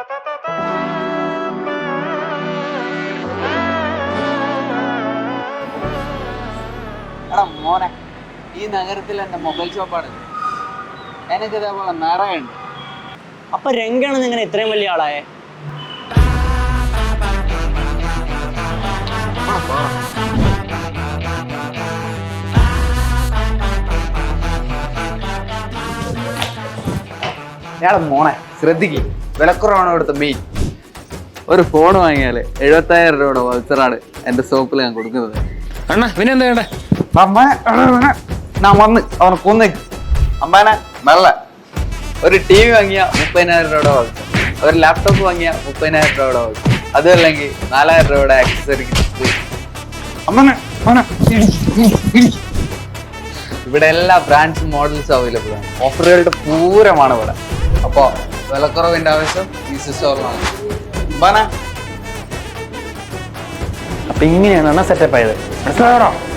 എടാ മോനെ ഈ നഗരത്തിൽ എന്റെ മൊബൈൽ ഷോപ്പാണ്. എനിക്ക് ഇതേപോലെ നിറയുണ്ട്. അപ്പൊ രംഗാണ് ഇങ്ങനെ ഇത്രയും വലിയ ആളായേ? എടാ മോനെ ശ്രദ്ധിക്കും. വിലക്കുറവാണ് ഇവിടുത്തെ മെയിൻ ഒരു ഫോൺ വാങ്ങിയാൽ എഴുപത്തായിരം രൂപയുടെ വത്സറാണ് എന്റെ ഷോപ്പിൽ ഞാൻ കൊടുക്കുന്നത്. അണ്ണാ പിന്നെ എന്താ വേണ്ടേ ഞാൻ വന്ന് അവനെ കൊന്ന്. അമ്മാനെ നല്ല ഒരു ടി വി വാങ്ങിയ മുപ്പതിനായിരം രൂപയുടെ വൗച്ചർ ഒരു ലാപ്ടോപ്പ് വാങ്ങിയ മുപ്പതിനായിരം രൂപയുടെ വൗച്ചർ അതല്ലെങ്കിൽ നാലായിരം രൂപയുടെ ആക്സസറി അമ്മനെ ഇവിടെ എല്ലാ ബ്രാൻഡ്സും മോഡൽസും അവൈലബിൾ ആണ്. ഓഫറുകളുടെ പൂരമാണ് ഇവിടെ. അപ്പോൾ വിലക്കുറവിന്റെ ആവശ്യം ഈ സ്റ്റോറിലാണ് ബാന. അപ്പൊ ഇങ്ങനെയാണ് സെറ്റപ്പ് ആയത്. മനസ്സിലായോ?